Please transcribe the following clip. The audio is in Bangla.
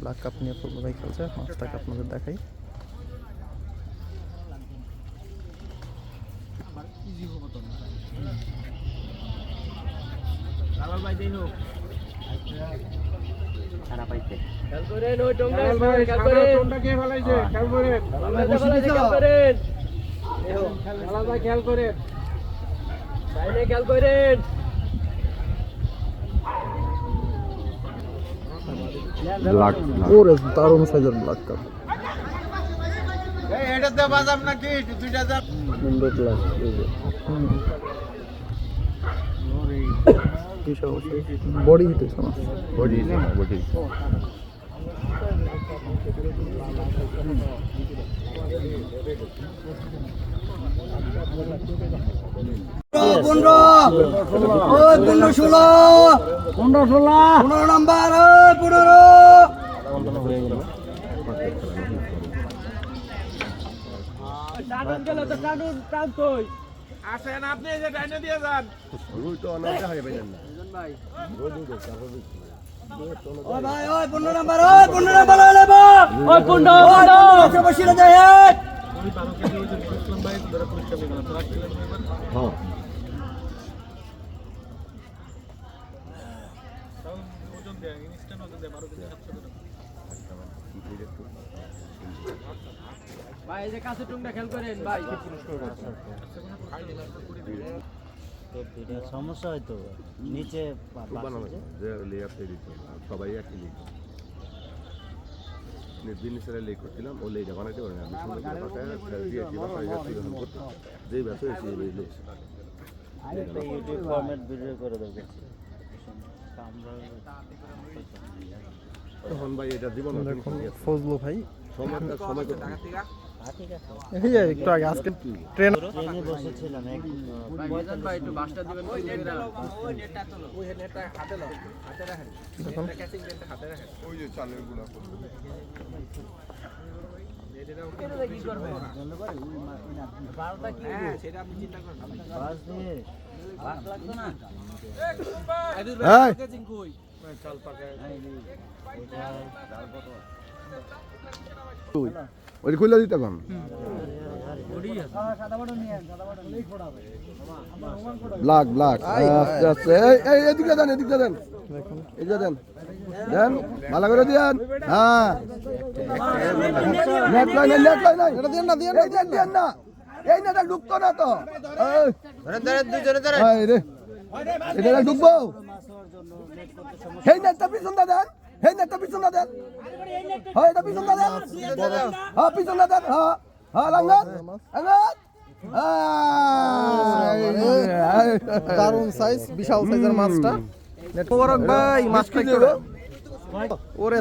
ব্ল্যাক কাপ নিয়ে ফুল ভাই খেলছে। মাছটাকে আপনাদের দেখাই। ব্ল্যাক ওরে দারুণ সাইজের ব্ল্যাক কাপ এটাতে বাজাম নাকি? দুইটা দাম black body heat body body পনেরো ওই পনেরো ষোলো পনেরো ষোলো পনেরো। নাম্বার ওই পনেরো রুই তো অনেক দেখা যাবে না। ওই ভাই ওই পনেরো নাম্বার ওই পনেরো নাম্বার ওই লেবো। ওই পনেরো ওই পনেরো বসে না যায় হেড হ্যাঁ। সমস্যা হয়তো নিচে পা- পাশে বানানো যে- যে লেয়ার তৈরি সবাই একই লিখ জিনিসের লেক করছিলাম ও লেটা বানাইতে পারে না। আমি শুনে গেলাম দিয়েছি বাসায় যাচ্ছি যখন করতে। যেই ব্যথা হয়েছে এই লেস একটা ইউটিউব ফরম্যাট ভিডিও করে দেবো তখন ভাই এটা জীবন ফজলু ভাই। সময় সময় করতে হ্যাঁ ঠিক আছে এই যে একটু আগে আজকে ট্রেন ট্রেনে বসেছিলাম এক দেখুন বাস দিয়ে বাস লাগতো না ওই খুলে দিতে কম। Black black. আস্তে আস্তে এই এই এদিকে দেন এদিকে দেন। এদিকে দেন। দেন ভালো করে দেন। হ্যাঁ। নেট লাইন নেট লাইন এটা দেন না দেন না দেন না। এই নেটটা ঢুকতো না তো। এই। এই রে। এটা ঢুকবো। এই নেটটা পিছন দেন। এই নেটটা পিছন না দেন। হ্যাঁ এটা পিছন না দেন। হ্যাঁ পিছন না দেন। হ্যাঁ হ্যাঁ লাঙ্গা লাঙ্গা দারুণ সাইজ বিশাল সাইজের মাছটা। মোবারক ভাই মাছটা ওরে